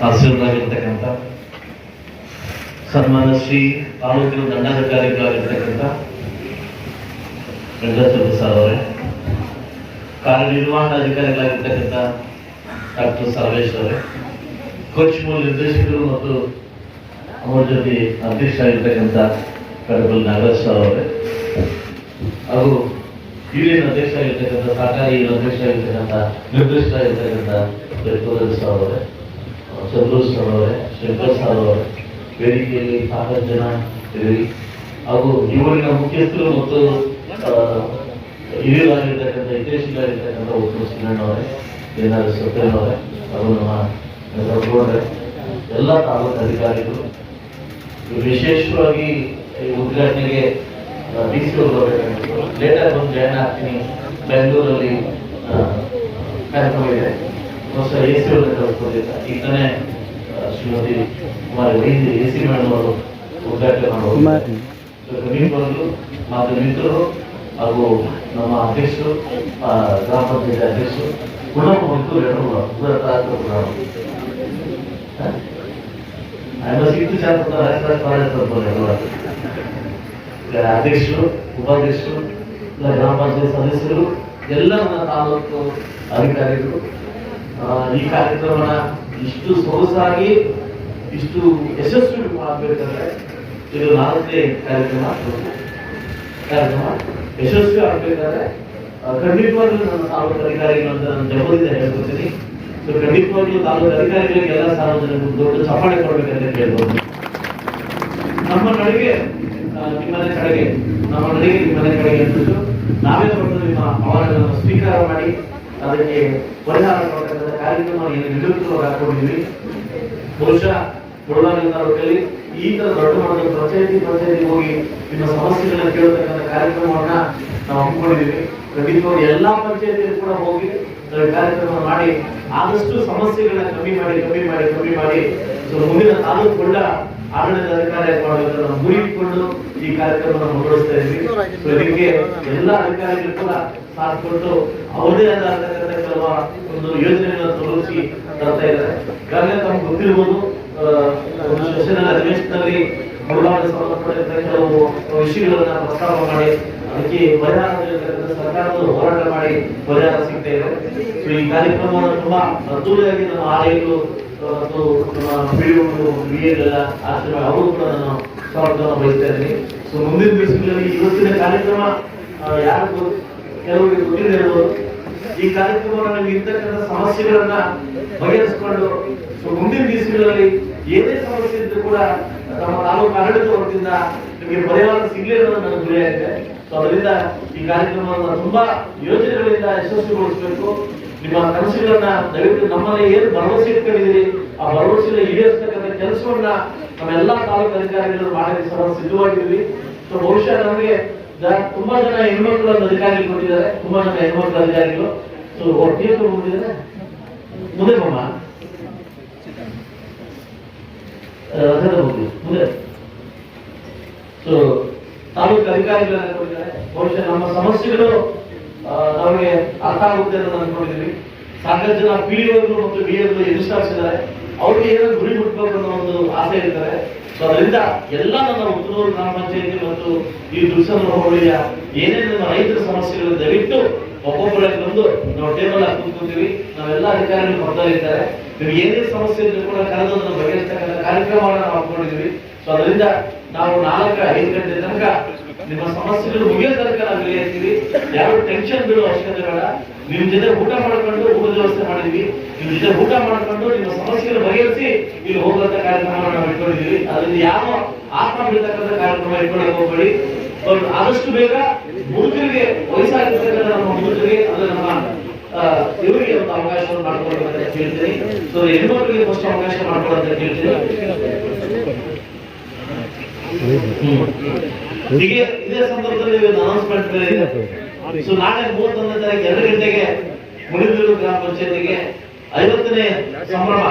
ತಹಸೀಲ್ದಾಗಿರ್ತಕ್ಕಂಥ ಸನ್ಮಾನ ಶ್ರೀ ತಾಲೂಕಿನ ದಂಡಾಧಿಕಾರಿಗಳಾಗಿರ್ತಕ್ಕಂಥ ವೆಂಕಟೇಶ್ವರ ಸರ್ ಅವರೇ ಕಾರ್ಯನಿರ್ವಹಣಾಧಿಕಾರಿಗಳಾಗಿರ್ತಕ್ಕಂಥ ಡಾಕ್ಟರ್ ಸರ್ವೇಶ್ ಅವರೇ, ಕೋಚ್ ಮೂಲ ನಿರ್ದೇಶಕರು ಮತ್ತು ಅವರ ಜೊತೆ ಅಧ್ಯಕ್ಷರಾಗಿರ್ತಕ್ಕಂಥ ಕಡಬಲ್ ನಾಗರಾಜ್ ಸರ್ ಅವರೇ, ಹಾಗೂ ಯೂನಿಯನ್ ಅಧ್ಯಕ್ಷರಾಗಿರ್ತಕ್ಕಂಥ ಸಹಕಾರಿ ಅಧ್ಯಕ್ಷರಾಗಿರ್ತಕ್ಕಂಥ ನಿರ್ದೇಶಕರಾಗಿರ್ತಕ್ಕಂಥ ಸರ್ ಅವರೇ ಸರ್ ಅವರೇ ಶಂಕರ್ ಸರ್ ಅವರೇ ವೇದಿಕೆಯಲ್ಲಿ ಸಾಕಷ್ಟು ಜನ ಇದ್ದೀರಿ. ಹಾಗೂ ಇವರಿನ ಮುಖ್ಯಸ್ಥರು ಮತ್ತು ಹಿರಿಯರಾಗಿರ್ತಕ್ಕಂಥ ಹಿತೈಷಿಗಳಾಗಿರ್ತಕ್ಕಂಥ ಒಬ್ಬರು ಸಿಂಗಣ್ಣ ಅವರೇ ಏನಾದ್ರು ಸತ್ಯನ್ ಅವರೇ ಹಾಗೂ ನಮ್ಮ ಎಲ್ಲ ತಾಲೂಕು ಅಧಿಕಾರಿಗಳು. ವಿಶೇಷವಾಗಿ ಉದ್ಘಾಟನೆಗೆ ಡಿ ಸಿ ಅವರು ಬರಬೇಕಾಗಿತ್ತು. ಲೇಟಾಗಿ ಬಂದು ಜಾಯ್ನ್ ಆಗ್ತೀನಿ. ಬೆಂಗಳೂರಲ್ಲಿ ಕಾರ್ಯಕ್ರಮ ಇದೆ. ಗೋಸ್ಕರ ಎ ಸಿ ಅವ್ರನ್ನ ತಾನೇ ಶ್ರೀಮತಿ ಕುಮಾರ್ ವೈದ್ಯರು ಎ ಸಿ ಮೇಡಮ್ ಅವರು ಉದ್ಘಾಟನೆ ಮಾಡೋದು ನೀವು ಮಿತ್ರರು ಹಾಗೂ ನಮ್ಮ ಅಧ್ಯಕ್ಷರು ಗ್ರಾಮ ಪಂಚಾಯತ್ ಅಧ್ಯಕ್ಷರು ಕುಟುಂಬ ಮತ್ತು ಎರಡು ಕೂಡ ಸಿಟ್ಟು ಶಾಸಕ ರಾಜಕಾರಣ ಕಾರ್ಯಕರ್ತರು ಅಧ್ಯಕ್ಷರು ಉಪಾಧ್ಯಕ್ಷರು ಗ್ರಾಮ ಪಂಚಾಯತ್ ಸದಸ್ಯರು ಎಲ್ಲ ನನ್ನ ತಾಲೂಕು ಅಧಿಕಾರಿಗಳು ಈ ಕಾರ್ಯಕ್ರಮ ಇಷ್ಟು ಸೊಗಸಾಗಿ ಇಷ್ಟು ಯಶಸ್ವಿ ಮಾಡಬೇಕಂದ್ರೆ ಇದು ನಾಲ್ಕನೇ ಕಾರ್ಯಕ್ರಮ. ಕಾರ್ಯಕ್ರಮ ಯಶಸ್ವಿ ಆಗ್ಬೇಕಾದ್ರೆ ಖಂಡಿತವಾಗ್ಲೂ ನನ್ನ ತಾಲೂಕು ಅಧಿಕಾರಿಗಳಂತ ನಾನು ಜವಾಬ್ದಾರಿ ಹೇಳ್ಕೊತೀನಿ ಸೊ ಖಂಡಿತವಾಗ್ಲೂ ತಾಲೂಕು ಅಧಿಕಾರಿಗಳಿಗೆ ಎಲ್ಲ ಸಾರ್ವಜನಿಕರು ದೊಡ್ಡ ಚಪ್ಪಾಳೆ ಕೊಡ್ಬೇಕಂತ ಕೇಳ್ಬೋದು. ನಮ್ಮ ನಡಿಗೆ ಆ, ನಿಮ್ಮನೆ ಕಡೆಗೆ ನಮ್ಮ ನಡಿಗೆ ನಿಮ್ಮನೆ ಕಡೆಗೆ ಅಂದ್ಬಿಟ್ಟು ನಾವೇ ಬಂದು ನಿಮ್ಮ ಅವಾರ್ಡ್ಗಳನ್ನು ಸ್ವೀಕಾರ ಮಾಡಿ ಅದಕ್ಕೆ ಪರಿಹಾರ ಕೊಡ್ತಕ್ಕಂಥ ಕಾರ್ಯಕ್ರಮ ಹಾಕೊಂಡಿದ್ವಿ ಬಹುಶಃ ಕೊಡಲಾಗಿನ ಈ ತರ ದೊಡ್ಡ ಮಟ್ಟದ ಪಂಚಾಯತಿ ಪಂಚಾಯತಿ ಹೋಗಿ ನಿಮ್ಮ ಸಮಸ್ಯೆಗಳನ್ನ ಕೇಳತಕ್ಕಂಥ ಕಾರ್ಯಕ್ರಮವನ್ನ ನಾವು ಹಮ್ಮಿಕೊಂಡಿದ್ದೀವಿ. ಖಂಡಿತವಾಗಿ ಎಲ್ಲಾ ಪಂಚಾಯತಿಯಲ್ಲಿ ಕೂಡ ಹೋಗಿ ಕಾರ್ಯಕ್ರಮ ಮಾಡಿ ಆದಷ್ಟು ಸಮಸ್ಯೆಗಳನ್ನ ಕಮ್ಮಿ ಮಾಡಿ ಕಮ್ಮಿ ಮಾಡಿ ಕಮ್ಮಿ ಮಾಡಿ ಸೊ ಮುಂದಿನ ತಾಲೂಕು ಕೂಡ ಆಡಳಿತ ಅಧಿಕಾರಿ ಮಾಡಬೇಕು ನಾವು ಗುರಿ ಇಟ್ಕೊಂಡು ಈ ಕಾರ್ಯಕ್ರಮವನ್ನು ಮುಂದುವರಿಸ್ತಾ ಇದ್ವಿ. ಇದಕ್ಕೆ ಎಲ್ಲ ಅಧಿಕಾರಿಗಳು ಕೂಡ ಸಾಥ್ ಅವರೇ ಒಂದು ಯೋಜನೆಗಳನ್ನು ತೋರಿಸಿ ತರ್ತಾ ಇದ್ದಾರೆ. ತಮ್ಗೆ ಗೊತ್ತಿರ್ಬೋದು ಅಧಿವೇಶನದಲ್ಲಿ ಮುಳುಗಾಡ ಸಂಬಂಧಪಟ್ಟಂತ ಕೆಲವು ವಿಷಯಗಳನ್ನ ಪ್ರಸ್ತಾವ ಮಾಡಿ, ಅದಕ್ಕೆ ಪರಿಹಾರ ಸರ್ಕಾರದ ಹೋರಾಟ ಮಾಡಿ ಪರಿಹಾರ ಸಿಗ್ತಾ ಇದೆ. ಸೊ ಈ ಕಾರ್ಯಕ್ರಮವನ್ನು ತುಂಬಾ ಅದ್ದೂರಿಯಾಗಿ ನಮ್ಮ ಆಲಯಗಳು ಮತ್ತು ನಮ್ಮ ಪಿಡಿಒಗಳು ಬಿಎಲ್ಲ ಆಶ್ರಮ ಅವರು ಕೂಡ ನಾನು ಸ್ವಾಗತವನ್ನು ಬಯಸ್ತಾ ಇದ್ದೀನಿ ಸೊ ಮುಂದಿನ ದಿವಸಗಳಲ್ಲಿ ಇವತ್ತಿನ ಕಾರ್ಯಕ್ರಮ ಯಾರು ಕೆಲವರಿಗೆ ಗೊತ್ತಿರಬಹುದು ಈ ಕಾರ್ಯಕ್ರಮವನ್ನು ನಮಗೆ ಇರ್ತಕ್ಕಂಥ ಸಮಸ್ಯೆಗಳನ್ನ ಬಗೆಹರಿಸಿಕೊಂಡು ಮುಂದಿನ ದಿವಸಗಳಲ್ಲಿ ಏನೇ ಸಮಸ್ಯೆ ಇದ್ರೂ ಕೂಡ ನಮ್ಮ ತಾಲೂಕು ಆಡಳಿತ ವರ್ಗದಿಂದ ನಿಮಗೆ ಪರಿಹಾರ ಸಿಗಲಿ ಅನ್ನೋದು ನನ್ನ ಗುರಿಯಾಗಿದೆ ಸೊ ಅದರಿಂದ ಈ ಕಾರ್ಯಕ್ರಮವನ್ನು ತುಂಬಾ ಯೋಜನೆಗಳಿಂದ ಯಶಸ್ವಿಗೊಳಿಸಬೇಕು. ನಿಮ್ಮ ಕನಸುಗಳನ್ನ ದಯವಿಟ್ಟು ನಮ್ಮಲ್ಲಿ ಏನು ಭರವಸೆ ಇಟ್ಕೊಂಡಿದ್ದೀರಿ, ಆ ಭರವಸೆನ ಈಡೇರಿಸತಕ್ಕಂಥ ಕೆಲಸವನ್ನ ನಮ್ಮೆಲ್ಲಾ ತಾಲೂಕು ಅಧಿಕಾರಿಗಳು ಮಾಡಲಿಕ್ಕೆ ಸಹ ಸಿದ್ಧವಾಗಿದ್ದೀವಿ. ಸೊ ಬಹುಶಃ ನಮಗೆ ತುಂಬಾ ಜನ ಹೆಣ್ಮಕ್ಳು ಅಧಿಕಾರಿಗಳು ಕೊಟ್ಟಿದ್ದಾರೆ. ತುಂಬಾ ಜನ ಹೆಣ್ಮಕ್ಳು ಅಧಿಕಾರಿಗಳು. ಸೊ ಒಟ್ಟಿಗೆ ಕೊಟ್ಟಿದ್ದಾರೆ ಮುಂದೆ ಬಮ್ಮ. ಮುಂದೆ. ಸೊ, ತಾಲೂಕು ಅಧಿಕಾರಿಗಳನ್ನ ಕೊಟ್ಟಿದ್ದಾರೆ. ಬಹುಶಃ ನಮ್ಮ ಸಮಸ್ಯೆಗಳು ನಮಗೆ ಅರ್ಥ ಆಗುತ್ತೆ ಅಂತ ಅನ್ಕೊಂಡಿದ್ದೀವಿ. ಸಾಕಷ್ಟು ಜನ ಪಿ ಮತ್ತು ಬಿ ಎದುರಿಸ್ತಾರೆ ಅವ್ರಿಗೆ ಏನೋ ಗುರಿ ಮುಟ್ಬೇಕು ಆಸೆ ಇರ್ತಾರೆ ಸೊ ಅದರಿಂದ ಎಲ್ಲ ನನ್ನ ಉತ್ತರೂರು ಗ್ರಾಮ ಪಂಚಾಯತಿ ಮತ್ತು ಈ ದುರ್ಸಂದ್ರ ಹೋಬಳಿಯ ಏನೇನು ನಮ್ಮ ರೈತರ ಸಮಸ್ಯೆಗಳು ದಯವಿಟ್ಟು ಒಬ್ಬೊಬ್ಬರಲ್ಲಿ ಬಂದು ನಾವು ಟೇಬಲ್ ಹಾಕಿ ಕೂತ್ಕೊಂತೀವಿ. ನಾವೆಲ್ಲ ಅಧಿಕಾರಿಗಳು ಬರ್ತಾ ಇದ್ದಾರೆ. ನೀವು ಏನೇ ಸಮಸ್ಯೆ ಇದ್ರೂ ಕೂಡ ಕರೆದು ಅದನ್ನು ಬಗೆಹರಿಸ್ತಕ್ಕಂಥ ಕಾರ್ಯಕ್ರಮವನ್ನು ನಾವು ಸೊ ಅದರಿಂದ ನಾವು ನಾಲ್ಕು ಐದು ಗಂಟೆ ತನಕ ನಿಮ್ಮ ಸಮಸ್ಯೆಗಳು ಮುಗಿಯೋ ತನಕ ನಾವು ಇಲ್ಲಿ ಇರ್ತೀವಿ. ಯಾರು ಟೆನ್ಷನ್ ಬಿಡೋ ಅವಶ್ಯಕತೆ ಬೇಡ. ನಿಮ್ ಜೊತೆ ಊಟ ಮಾಡ್ಕೊಂಡು ಊಟದ ವ್ಯವಸ್ಥೆ ಮಾಡಿದ್ವಿ. ನಿಮ್ ಜೊತೆ ಊಟ ಮಾಡ್ಕೊಂಡು ನಿಮ್ಮ ಸಮಸ್ಯೆಗಳು ಬಗೆಹರಿಸಿ ಇಲ್ಲಿ ಹೋಗುವಂತ ಕಾರ್ಯಕ್ರಮವನ್ನು ನಾವು ಇಟ್ಕೊಂಡಿದ್ದೀವಿ. ಅದರಿಂದ ಯಾವ ಆತ್ಮ ಬೀಳ್ತಕ್ಕಂಥ ಕಾರ್ಯಕ್ರಮ ಇಟ್ಕೊಳ್ಳೋಕೆ ಹೋಗ್ಬೇಡಿ. ಆದಷ್ಟು ಬೇಗ ಮುದುಕರಿಗೆ ವಯಸ್ಸಾಗಿರ್ತಕ್ಕಂಥ ನಮ್ಮ ಮುದುಕರಿಗೆ ಅದು ನಮ್ಮ ಇವರಿಗೆ ಒಂದು ಅವಕಾಶವನ್ನು ಮಾಡ್ಕೊಳ್ಬೇಕಂತ ಹೇಳ್ತೀನಿ ಸೊ ಹೆಣ್ಮಕ್ಳಿಗೆ ಫಸ್ಟ್ ಅವಕಾಶ ಮಾಡ್ಕೊಡಂತ ಹೇಳ್ತೀನಿ ಹೀಗೆ ಇದೇ ಸಂದರ್ಭದಲ್ಲಿ ಅನೌನ್ಸ್ಮೆಂಟ್ ಸೊ ನಾಳೆ ಮೂವತ್ತೊಂದನೇ ತಾರೀಕು ಎರಡು ಗಂಟೆಗೆ ಮುಡಿದೂರು ಗ್ರಾಮ ಪಂಚಾಯತಿಗೆ ಐವತ್ತನೇ ಸಂಭ್ರಮ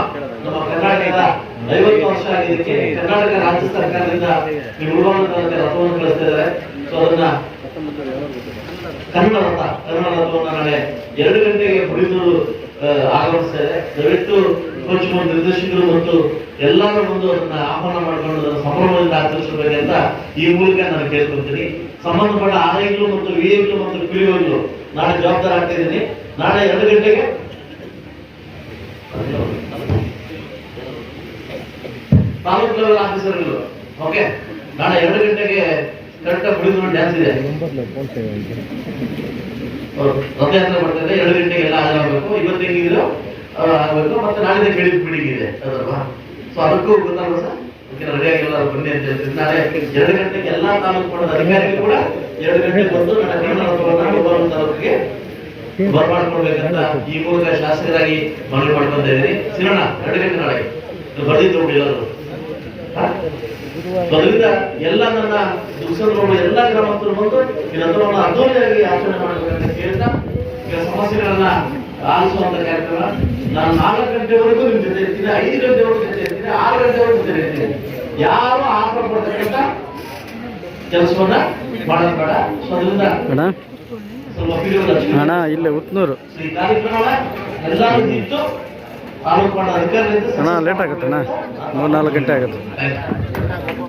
ನಮ್ಮ ಕರ್ನಾಟಕದ ಐವತ್ತು ವರ್ಷ ಆಗಿದ್ದಕ್ಕೆ ಕರ್ನಾಟಕ ರಾಜ್ಯ ಸರ್ಕಾರದಿಂದ ಈ ರಥವನ್ನು ಕಳಿಸ್ತಾ ಇದ್ದಾರೆ. ಸೊ ಅದನ್ನ ಕನ್ನಡ ರಥ ಕನ್ನಡ ರಥವನ್ನು ನಾಳೆ ಎರಡು ಗಂಟೆಗೆ ಮುಡಿದೂರು ಆ, ಆಗಮಿಸ್ತಾರೆ. ದಯವಿಟ್ಟು ಕೋಚ್ ನಿರ್ದೇಶಕರು ಮತ್ತು ಎಲ್ಲರೂ ಬಂದು ಅದನ್ನ ಆಹ್ವಾನ ಮಾಡಿಕೊಂಡು ಅದನ್ನ ಸಂಭ್ರಮದಿಂದ ಅಂತ ಈ ಮೂಲಕ ನಾನು ಕೇಳ್ಕೊಳ್ತೀನಿ. ಸಂಬಂಧಪಟ್ಟ ಆರೈಗಳು ಮತ್ತು ವಿಐಗಳು ಮತ್ತು ಪಿಳಿಗಳು ನಾಳೆ ಜವಾಬ್ದಾರಿ ಆಗ್ತಿದ್ದೀನಿ ನಾಳೆ ಎರಡು ಗಂಟೆಗೆ ತಾಲೂಕು ಲೆವೆಲ್ ಆಫೀಸರ್ಗಳು. ಓಕೆ ನಾಳೆ ಎರಡು ಗಂಟೆಗೆ ಕರೆಕ್ಟಾಗಿ ಹುಡುಗರು ಡ್ಯಾನ್ಸ್ ಇದೆ. ಮಾಡ್ತಾರೆ ಎರಡು ಗಂಟೆಗೆ ಎಲ್ಲ ಆಗಬೇಕು ಇವತ್ತು ಹೆಂಗಿದ್ರು? ಆಗಬೇಕು ಮತ್ತೆ ನಾಳೆ ಕೇಳಿದ ಮೀಟಿಂಗ್ ಇದೆ. ಅದಲ್ವಾ ಸೊ ಅದಕ್ಕೂ ಗೊತ್ತಲ್ವಾ ಸರ್. ಓಕೆ ರೆಡಿ ಆಗಿಲ್ಲ ಬನ್ನಿ ಅಂತ ಹೇಳ್ತೀನಿ. ನಾಳೆ ಎರಡು ಗಂಟೆಗೆ ಎಲ್ಲಾ ತಾಲೂಕು ಮಟ್ಟದ ಅಧಿಕಾರಿಗಳು ಕೂಡ ಎರಡು ಗಂಟೆಗೆ ಬಂದು ನನ್ನ ತಾಲೂಕಿಗೆ ಬರ್ಮಾಡ್ಕೊಡ್ಬೇಕಂತ ಈ ಮೂಲಕ ಶಾಸಕರಾಗಿ ಮನವಿ ಮಾಡ್ಕೊಂತ ಇದ್ದೀನಿ. ಸಿರೋಣ, ಎರಡು ಗಂಟೆ ನಾಳೆ ನೀವು ಬರ್ದಿದ್ದು ಎಲ್ಲರೂ? ಅದರಿಂದ ಎಲ್ಲ ನನ್ನ ದುರ್ಸಂದ್ರಗಳು ಎಲ್ಲ ಗ್ರಾಮಸ್ಥರು ಬಂದು ರಥವನ್ನು ಅದ್ದೂರಿಯಾಗಿ ಆಚರಣೆ ಮಾಡಬೇಕಂತ ಕೇಳ್ತಾ ಈಗ ಸಮಸ್ಯೆಗಳನ್ನ ಆಲಿಸುವಂತ ಕಾರ್ಯಕ್ರಮ ನಾನು ನಾಲ್ಕು ಗಂಟೆವರೆಗೂ ನಿಮ್ ಜೊತೆ ಇರ್ತೀನಿ ಐದು ಗಂಟೆವರೆಗೂ ಜೊತೆ ಇರ್ತೀನಿ ಆರು ಗಂಟೆವರೆಗೂ ಜೊತೆ ಇರ್ತೀನಿ. ಯಾರು ಆತರ ಪಡ್ತಕ್ಕಂಥ ಕೆಲಸವನ್ನ ಮಾಡೋದು ಬೇಡ. ಸೊ ಅದರಿಂದ ಅಣ್ಣ. ಸ್ವಲ್ಪ ಅಣ್ಣ ಇಲ್ಲೇ ಉತ್ನೂರು. ಈ ಕಾರ್ಯಕ್ರಮ ಎಲ್ಲರೂ ನಿಂತು ಅಣ್ಣ ಲೇಟ್ ಆಗುತ್ತೆ ಅಣ್ಣ ಮೂರು ನಾಲ್ಕು ಗಂಟೆ ಆಗುತ್ತೆ.